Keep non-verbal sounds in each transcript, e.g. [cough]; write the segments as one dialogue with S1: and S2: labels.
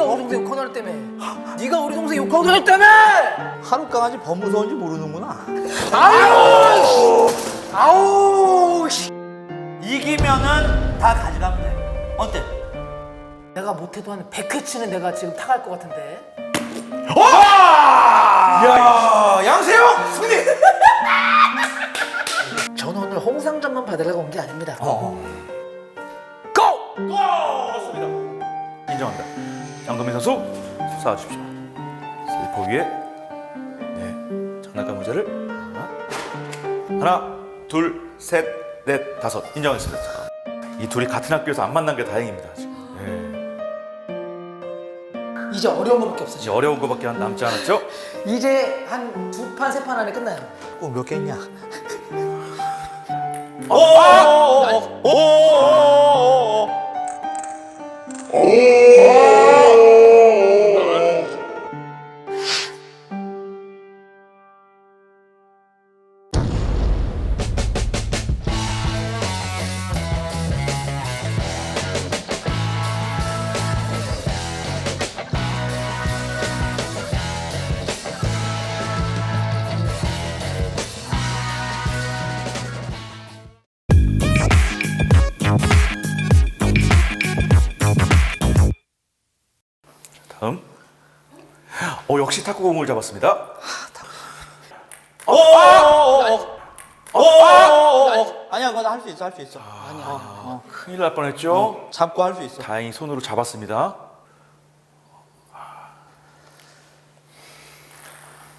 S1: 네가 우리 동생 욕하는 애 때문에. 네가 우리 동생 욕하는 애 때문에.
S2: 하루 강아지 범 무서운지 모르는구나.
S1: 아우! 아우! 씨.
S2: 이기면은 다 가져가면 돼. 어때?
S1: 내가 못해도 한 100회 치는 내가 지금 타갈 것 같은데.
S2: 야 양세형 승리. [laughs]
S1: 저는 오늘 홍상전만 받으려고 온 게 아닙니다.
S2: 어.
S1: 고!
S3: 좋습니다. 인정합니다. 장동민 선수 쏴 주십시오. 슬리퍼 위에 네 장난감 의자를 하나, 하나, 둘, 셋, 넷, 다섯 인정했습니다. 이 둘이 같은 학교에서 안 만난 게 다행입니다. 지금. 네.
S1: 이제 어려운 거밖에 없어.
S3: 이제
S1: 지금.
S3: 어려운 거밖에 안 남지 않았죠?
S1: 이제 한 두 판 세 판 안에 끝나요.
S2: 몇개 있냐?
S3: 역시 탁구공을 잡았습니다. 오, 오, 오, 오, 오, 오, 오.
S2: 아니야, 그건 할수 있어, 할 수 있어.
S3: 큰일 날 뻔했죠.
S2: 잡고 할 수 있어.
S3: 다행히 손으로 잡았습니다.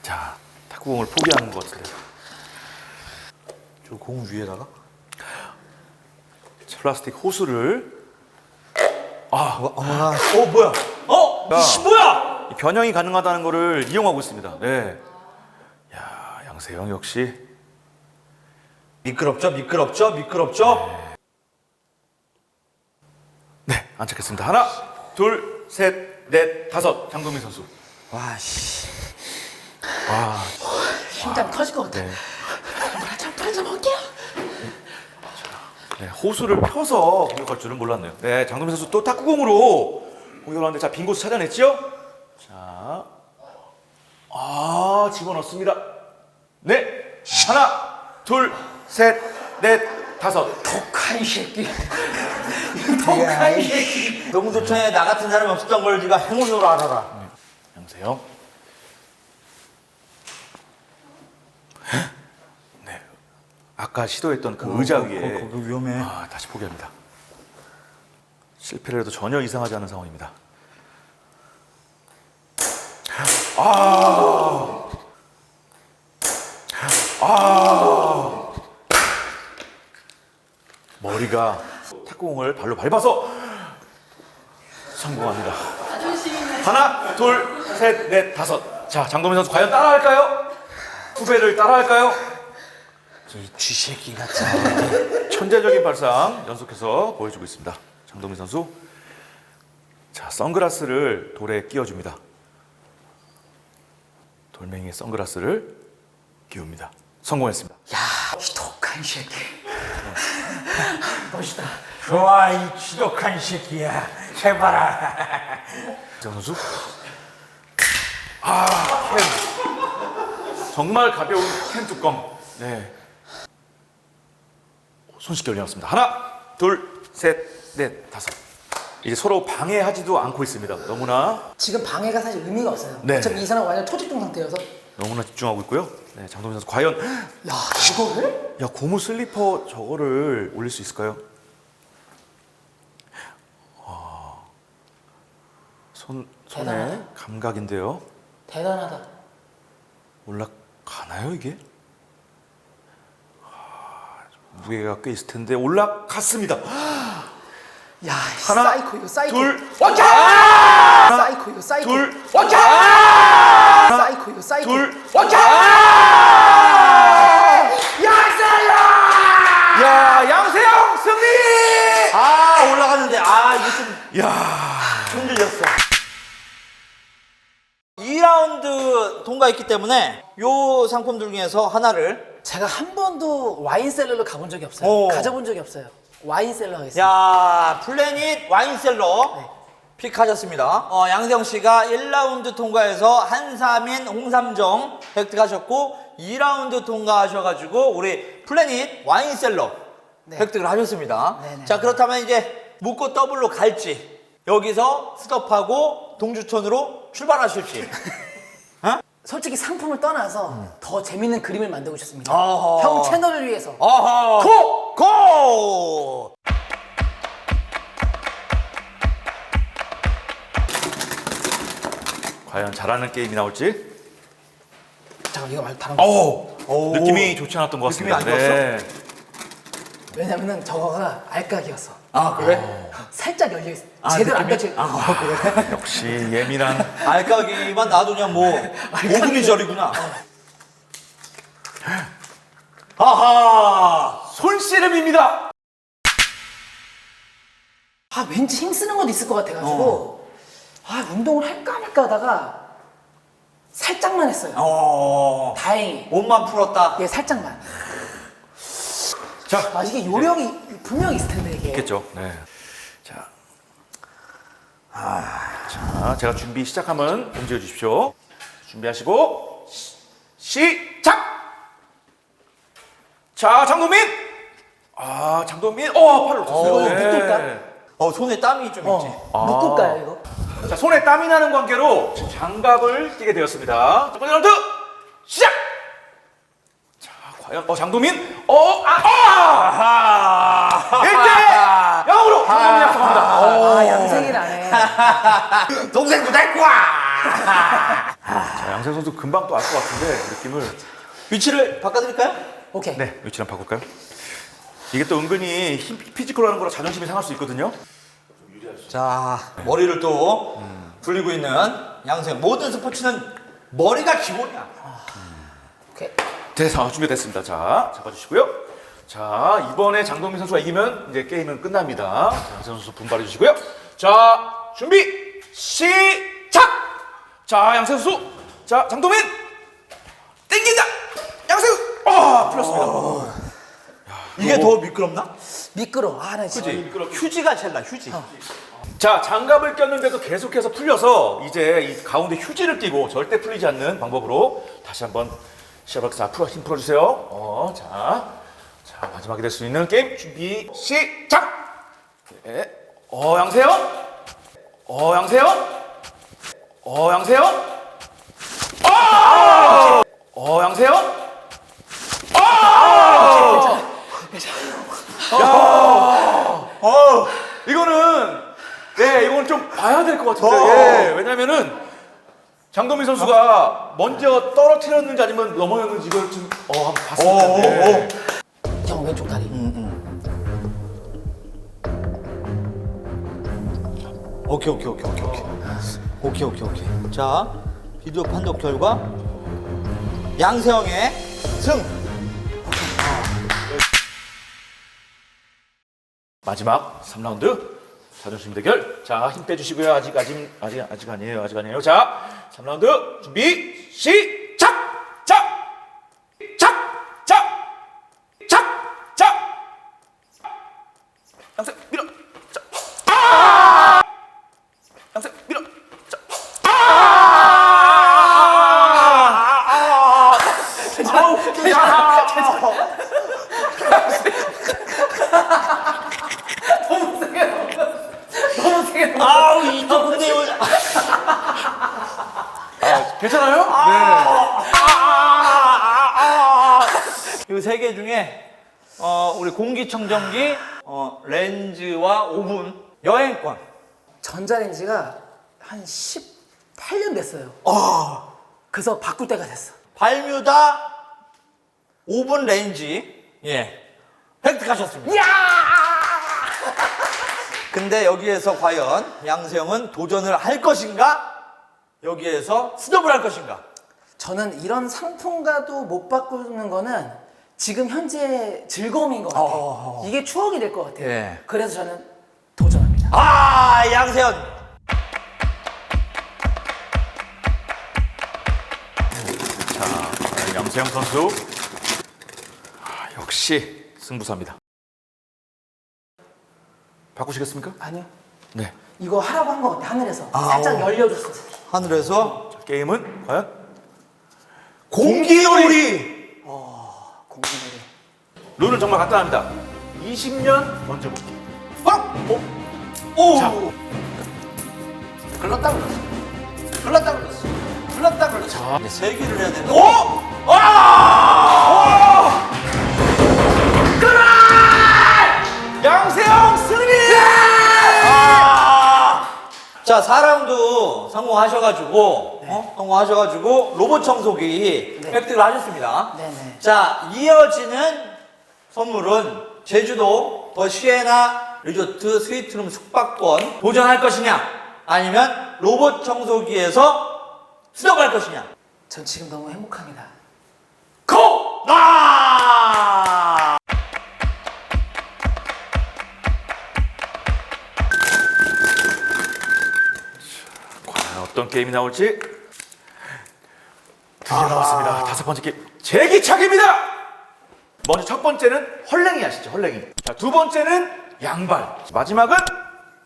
S3: 자, 탁구공을 포기하는 것 같은데요.
S2: 저 공 위에다가?
S3: 플라스틱 호수를
S2: 어, 어머나. 어 뭐야?
S3: 어,
S2: 이씨 뭐야?
S3: 이 변형이 가능하다는 것을 이용하고 있습니다. 네. 야, 양세형 역시
S2: 미끄럽죠, 미끄럽죠, 미끄럽죠.
S3: 네, 안착했습니다. 하나, 둘, 셋, 넷, 다섯. 장동민 선수.
S2: 와 씨.
S3: 와,
S1: 심장 터질 것 같아.
S3: 네.
S1: 잠깐 좀 할게요.
S3: 네, 호수를 펴서 공격할 줄은 몰랐네요. 네, 장동민 선수 또 탁구공으로 공격을 하는데 자, 빈 곳을 찾아냈죠? 자, 아, 집어넣습니다. 네, 하나, 둘, 셋, 넷, 다섯.
S1: 독한 새끼. [laughs]
S2: 야,
S1: 독한
S2: 이
S1: 새끼.
S2: 농구조청에 나 같은 사람이 없었던 걸 네가 행운으로 알아라.
S3: 양세형. 네, 아까 시도했던 그 의자
S2: 거-
S3: 위에
S2: 거- 거기 위험해.
S3: 아, 다시 포기합니다. 실패를 해도 전혀 이상하지 않은 상황입니다. 아! 아! 머리가 탁구공을 발로 밟아서 성공합니다. 하나, 둘, 셋, 넷, 다섯. 자, 장동민 선수 과연 따라할까요? 후배를 따라할까요?
S2: 이 쥐새끼 같은. [laughs]
S3: 천재적인 발상 연속해서 보여주고 있습니다. 장동민 선수. 자, 선글라스를 돌에 끼워줍니다. 돌멩이에 선글라스를 끼웁니다. 성공했습니다.
S1: 야, 이 독한 새끼. 멋있다.
S2: 좋아 이 지독한 새끼야. 제발아.
S3: 이정 선수. 아, 캔. 정말 가벼운 캔 뚜껑. 네. 손쉽게 올려놨습니다. 하나, 둘, 셋, 넷, 다섯. 이제 서로 방해하지도 않고 있습니다. 너무나
S1: 지금 방해가 사실 의미가 없어요.
S3: 네.
S1: 어차피 이 사람 완전 초집중 상태여서.
S3: 너무나 집중하고 있고요. 네, 장동민 선수 과연
S1: 야, 이거를?
S3: 야 고무 슬리퍼 저거를 올릴 수 있을까요? 아, 손 손에
S1: 대단하다.
S3: 감각인데요.
S1: 대단하다.
S3: 올라가나요 이게? 아, 무게가 꽤 있을 텐데 올라갔습니다.
S1: 야,
S3: 하나,
S1: 사이코 이거 사이코.
S3: 둘,
S1: 원차! 사이코 이거 사이코.
S3: 둘,
S1: 원차! 사이코 이거 사이코.
S3: 둘,
S1: 원차! 야사야!
S3: 야 양세형 승리!
S2: 아 올라갔는데 아 이게
S3: 좀야
S2: 흔들렸어. 2라운드 통과했기 때문에 요 상품들 중에서 하나를
S1: 제가 한 번도 와인 셀러를 가본 적이 없어요.
S2: 오.
S1: 가져본 적이 없어요. 와인셀러 하겠습니다.
S2: 야 플래닛 와인셀러
S1: 네.
S2: 픽하셨습니다. 어, 양세형 씨가 1라운드 통과해서 한삼인 홍삼정 획득하셨고 2라운드 통과하셔가지고 우리 플래닛 와인셀러
S1: 네.
S2: 획득을 하셨습니다.
S1: 네네.
S2: 자 그렇다면 이제 묶고 더블로 갈지 여기서 스톱하고 동주천으로 출발하실지. [laughs]
S1: 솔직히 상품을 떠나서 더 재밌는 그림을 만들고 싶습니다.
S2: 어허.
S1: 형 채널을 위해서.
S2: 어허. 고! 고!
S3: 과연 잘하는 게임이 나올지.
S1: 잠깐 이거 말고 다른 거.
S3: 오,
S2: 오.
S3: 느낌이 좋지 않았던 것
S2: 느낌이
S3: 같습니다.
S2: 안
S3: 네.
S1: 왜냐면은 저거가 알까기였어.
S2: 아 그래?
S1: 살짝 열려 있어.
S2: 아,
S1: 제대로 안
S2: 느낌이?
S1: 닫혀.
S2: 아 그래?
S3: 역시 예민한 [laughs]
S2: 알까기만 놔두면 뭐 오금이 저리구나. 하하.
S3: 손씨름입니다.
S1: 아 왠지 힘 쓰는 것도 있을 것 같아가지고 아 운동을 할까 말까 하다가 살짝만 했어요.
S2: 어.
S1: 다행히.
S2: 몸만 풀었다.
S1: 예, 살짝만.
S3: 자,
S1: 아 이게 요령이 분명히 있을 텐데 이게.
S3: 있겠죠. 네. 자, 아, 자, 제가 준비 시작하면 움직여 주십시오. 준비하시고 시, 시작. 자, 장동민. 아, 장동민. 어, 팔을 놓쳤어요.
S1: 어, 묶을까?
S2: 어 손에 땀이 좀 있지.
S1: 어. 묶을까요 이거?
S3: 자, 손에 땀이 나는 관계로 장갑을 끼게 되었습니다. 첫 번째 라운드 시작. 자, 과연 어 장동민 어 아, [laughs] 아! 1대 0으로 장동민이 앞서갑니다.
S1: 아 양생이 나네.
S2: 동생도 될 거야.
S3: 자, 양세 선수 금방 또 알 것 같은데 느낌을
S2: 위치를 바꿔드릴까요?
S1: 오케이.
S3: 네 위치를 한번 바꿀까요? 이게 또 은근히 힘, 피지컬 하는 거라 자존심이 상할 수 있거든요.
S2: 자 머리를 또 굴리고 있는 양생. 모든 스포츠는 머리가 기본이야.
S1: 오케이.
S3: 네, 자, 준비됐습니다. 자, 잡아주시고요. 자, 이번에 장동민 선수가 이기면 이제 게임은 끝납니다. 자, 양세 선수 분발해 주시고요. 자, 준비, 시작! 자, 양세 선수. 자, 장동민! 땡긴다! 양세! 아, 풀렸습니다.
S2: 이게 더 미끄럽나?
S1: 미끄러. 아 나 진짜.
S2: 휴지가 제일 나 휴지.
S3: 자, 장갑을 꼈는데도 계속해서 풀려서 이제 이 가운데 휴지를 끼고 절대 풀리지 않는 방법으로 다시 한번 시작하겠습니다. 앞으로 힘 풀어주세요. 어, 자, 자 마지막이 될 수 있는 게임 준비 시작. 네. 어, 양세형. 어, 양세형. 어, 양세형. 아! 어, 양세형. 어, 이거는 네, 이건 좀 봐야 될 것 같은데.
S2: 어.
S3: 예, 왜냐면은 장동민 선수가 먼저 떨어뜨렸는지 아니면 넘어졌는지 이걸 좀 어, 한번 봤을
S2: 어,
S3: 텐데.
S1: 형 왼쪽 다리.
S2: 오케이 오케이 오케이 오케이 오케이. 오케이 오케이 오케이. 자 비디오 판독 결과 양세형의 승.
S3: 마지막 3라운드 자존심 대결. 자, 힘 빼주시고요. 아직 아직 아직 아직 아니에요. 아직 아니에요. 자, 3라운드 준비 시작. 자, 자, 자, 자, 자. 양세 밀어. 자, 아! 양세 밀어. 자, 아! 아! 아우, 야.
S1: 너무 세게 넘어갔어. 너무 세게 넘어갔어.
S2: 아우 이 좁은데
S3: 괜찮아요? 네.
S2: 이 세 개 중에 어, 우리 공기청정기, 어, 렌즈와 오븐, 여행권.
S1: 전자레인지가 한 18년 됐어요.
S2: 아,
S1: 그래서 바꿀 때가 됐어.
S2: 발뮤다 오븐 렌지 예 획득하셨습니다.
S1: 야!
S2: 근데 여기에서 과연 양세형은 도전을 할 것인가? 여기에서 스톱을 할 것인가?
S1: 저는 이런 상품과도 못 바꾸는 거는 지금 현재 즐거움인 것 같아요.
S2: 어.
S1: 이게 추억이 될 것 같아요.
S2: 예.
S1: 그래서 저는 도전합니다.
S2: 아 양세형
S3: 자, 양세형 선수 아, 역시 승부사입니다. 바꾸시겠습니까?
S1: 아니요.
S3: 네.
S1: 이거 하라고 한거 같아 하늘에서
S2: 아,
S1: 살짝
S2: 어.
S1: 열려줬어.
S2: 하늘에서
S3: 자, 게임은 과연
S2: 공기놀이.
S1: 공기놀이.
S3: 룰은 정말 간단합니다. 20년 먼저 볼게.
S2: 어? 오.
S3: 자.
S2: 글렀다 글렀어. 글렀다 글렀어. 글렀다 글렀어. 이제 세 개를 해야 되는데.
S3: 오! 아! 오! 양세형 승리! 아!
S2: 자, 4라 성공하셔가지고, 어? 성공하셔가지고, 로봇 청소기
S1: 네.
S2: 획득을 하셨습니다.
S1: 네네.
S2: 자, 이어지는 선물은 제주도 더 시에나 리조트 스위트룸 숙박권 도전할 것이냐, 아니면 로봇 청소기에서 수정할 것이냐.
S1: 전 지금 너무 행복합니다.
S2: 고! 나!
S3: 어떤 게임이 나올지 드디어 나왔습니다. 다섯 번째 게임 제기차기입니다. 먼저 첫 번째는 헐랭이 아시죠? 헐랭이. 자, 두 번째는 양발. 마지막은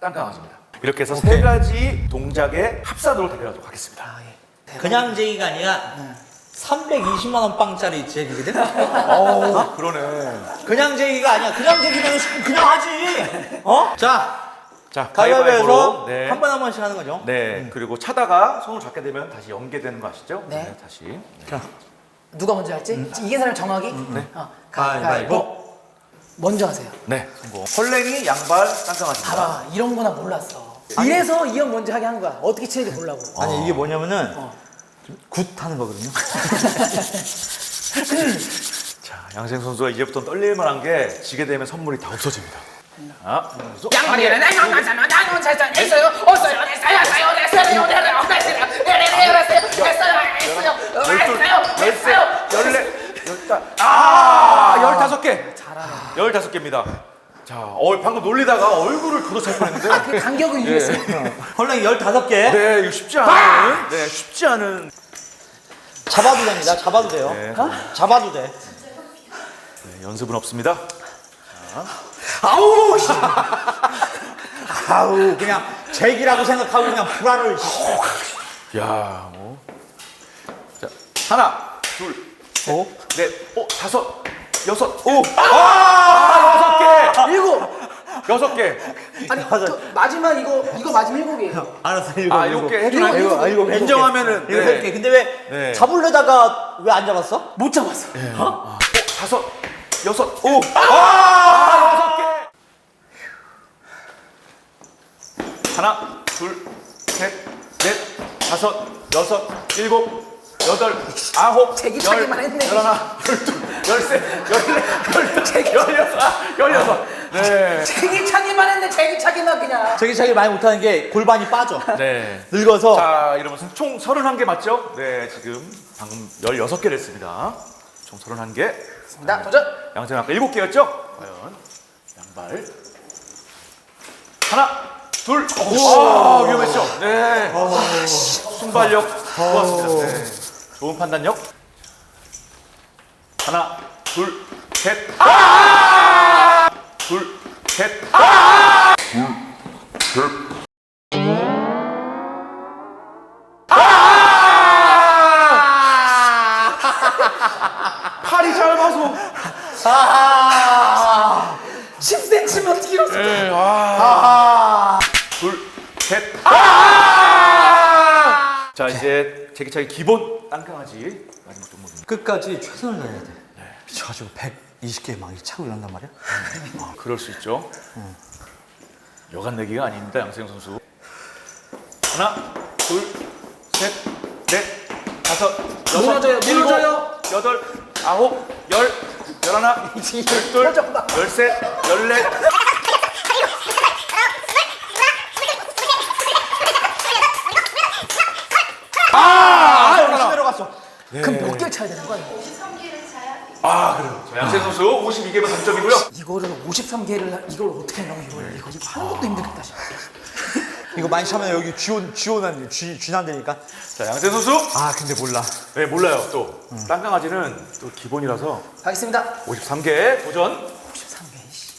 S3: 땅강아지입니다. 이렇게 해서 세 가지 동작의 합산으로 대결하도록 하겠습니다.
S1: 아 예. 대박.
S2: 그냥 제기가 아니라 320만 원 빵짜리 제기거든?
S3: 어, 그러네.
S2: 그냥 제기가 아니야. 그냥 제기면 그냥 하지. 어? 자,
S3: 자,
S2: 가위바위보로
S3: 가위바위보로. 네.
S2: 한 번 한 번씩 하는 거죠.
S3: 네, 그리고 차다가 손을 잡게 되면 다시 연계되는 거 아시죠?
S1: 네.
S3: 다시.
S2: 자,
S1: 누가 먼저 할지 이긴 사람 정하기.
S3: 네.
S1: 어,
S2: 가위바위보.
S1: 먼저 하세요.
S3: 네, 성공. 헐랭이, 양발, 땅강아지입니다.
S1: 봐봐 이런 거나 몰랐어. 이래서 이 형 먼저 하게 하는 거야. 어떻게 치는지 보려고.
S2: 아니 이게 뭐냐면은
S1: 어.
S2: 굿 하는 거거든요. [laughs]
S3: 자, 양생 선수가 이제부터 떨릴만한 게 지게 되면 선물이 다 없어집니다. 아,
S1: 양말이래 내 양말잖아 양말 잘잘 했어요 없어요 됐어요 했어요 됐어요 됐어요 됐어요 됐어요 됐어요 했어요 했어요 했어요
S3: 열네 열다 아 열다섯 개
S1: 잘하네
S3: 열다섯 개입니다 자, 어, 방금 놀리다가 얼굴을 도도찰 뻔했는데.
S1: 아, 그 간격을 이겼어요.
S2: 헐랭이 15개.
S3: 네, 이거 쉽지 않은. 네, 쉽지 않은.
S2: 잡아도 됩니다. 잡아도 돼요.
S3: 네. 어?
S2: 잡아도 돼.
S3: 네, 연습은 없습니다. 자.
S2: 아우! 씨. 아우, 그냥 제기라고 생각하고 그냥 불화를.
S3: 야, 뭐. 자, 하나, 둘,
S2: 어?
S3: 넷, 오, 다섯, 여섯, 오. 아, 여섯 개.
S1: 일곱.
S3: 여섯 개.
S1: 아니 그 마지막 이거 이거 마지막 일곱이에요.
S2: 알았어, 일곱.
S3: 아, 일곱 개 해주나?
S1: 일곱, 일곱,
S2: 일곱, 일곱
S3: 인정하면은.
S2: 일곱
S3: 네.
S2: 개. 근데 왜
S3: 네.
S2: 잡으려다가 왜 안 잡았어?
S1: 못 잡았어.
S3: 오, 다섯, 여섯, 오. 아, 여섯 개. 하나, 둘, 셋, 넷, 다섯, 여섯, 일곱, 여덟, 아홉, 열,
S1: 했네.
S3: 열하나, 열둘, 열셋, 열넷, 열다섯, 열여섯, 아, 열여섯. 네.
S1: 제기차기만 했네. 제기차기만 그냥.
S2: 제기 자기 많이 못하는 게 골반이 빠져.
S3: 네.
S2: 늙어서.
S3: 자, 이러면서 총 31개 맞죠? 네, 지금 방금 16개를 했습니다. 총 31개.
S1: 나 도전.
S3: 양생 아까 7개였죠? 과연 양발 하나 둘 오, 위험했죠? 네 순발력 좋았습니다 네. 좋은 판단력 하나 둘 셋 아! 둘 셋 아! 팔이 짧아서
S1: 10cm면 길었어.
S3: 네, 아. 둘, 셋. 아! 자, 이제 제기차기 기본 땅강아지 마지막 종목입니다.
S2: 끝까지 최선을 다해야 돼. 미쳐가지고 120개 막 차고 이런단 말이야?
S3: 아, 그럴 수 있죠. 여간 내기가 아닙니다, 양세형 선수. 하나, 둘, 셋, 넷, 다섯, 여섯,
S1: 무너져요,
S3: 일곱,
S1: 무너져요.
S3: 여덟, 아홉, 열, 열하나, 열둘. 열셋, 열넷.
S2: 아, 여기 내려갔어.
S1: 그럼 몇 개를 차야 되는 거야?
S3: 아, 그래요. 자, 양세형 선수 52개면 동점이고요.
S1: 이거를 53개를 이걸 어떻게 넣어 이걸 이거 이거 하는 것도 힘들겠다. 진짜. [laughs]
S2: 이거 많이 차면 여기 쥐온, 쥐온한, 쥐, 쥐난다니까.
S3: 자, 양세 선수.
S2: 아, 근데 몰라.
S3: 네, 몰라요. 또 땅강아지는 또 기본이라서
S1: 가겠습니다.
S3: 53개 도전.
S1: 53개. 씨.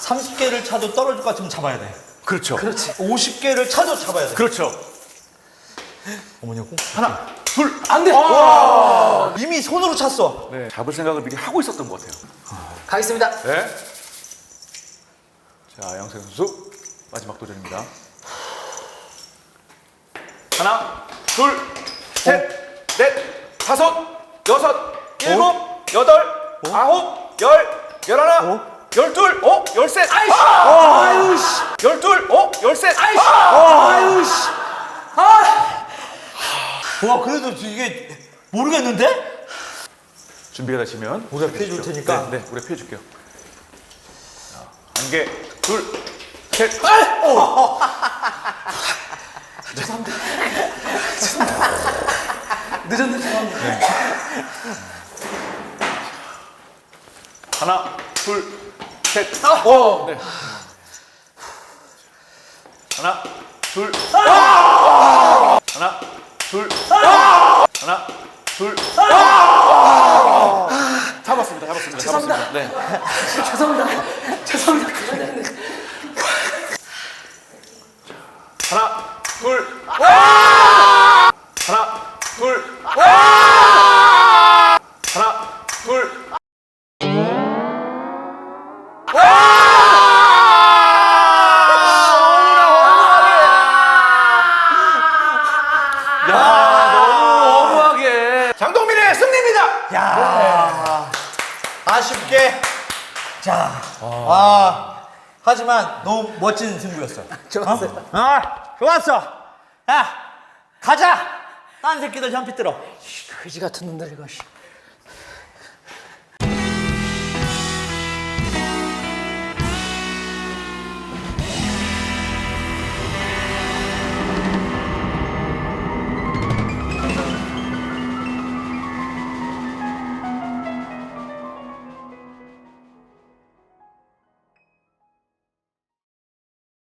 S2: 30개를 차도 떨어질 것 같으면 잡아야 돼.
S3: 그렇죠.
S1: 그렇지.
S2: 50개를 차도 잡아야 돼.
S3: 그렇죠.
S2: 어머니 공.
S3: 하나, 둘.
S1: 안 돼.
S2: 이미 손으로 찼어.
S3: 네. 잡을 생각을 미리 하고 있었던 것 같아요.
S1: 가겠습니다.
S3: 네. 자, 양세 선수 마지막 도전입니다. 하나, 둘, 셋, 넷, 다섯, 여섯, 일곱, 여덟, 아홉, 열, 열하나, 열둘, 어, 열셋, 아이씨, 아이씨, 열둘, 어, 열셋, 아이씨,
S1: 아유 씨.
S2: 와 그래도 이게 모르겠는데?
S3: 준비가 되시면
S2: 우리가 피해 줄 테니까.
S3: 네, 네 우리가 피해 줄게요. 자, 한 개, 둘, 셋,
S1: 늦었는데 [laughs] 죄송합니다.
S3: 하나, 둘, 셋,
S1: 어.
S3: 네. 하나, 둘, 하나, 둘, 하나, 둘. 잡았습니다. 잡았습니다. 잡았습니다. 네.
S1: 죄송합니다. 죄송합니다.
S3: 하나, 둘, 하
S2: 아 하지만 너무 멋진 승부였어.
S1: 좋았어요.
S2: 아 좋았어. 야 가자. 딴 새끼들 현피 들어.
S1: 그지 같은 놈들 이거. 씨.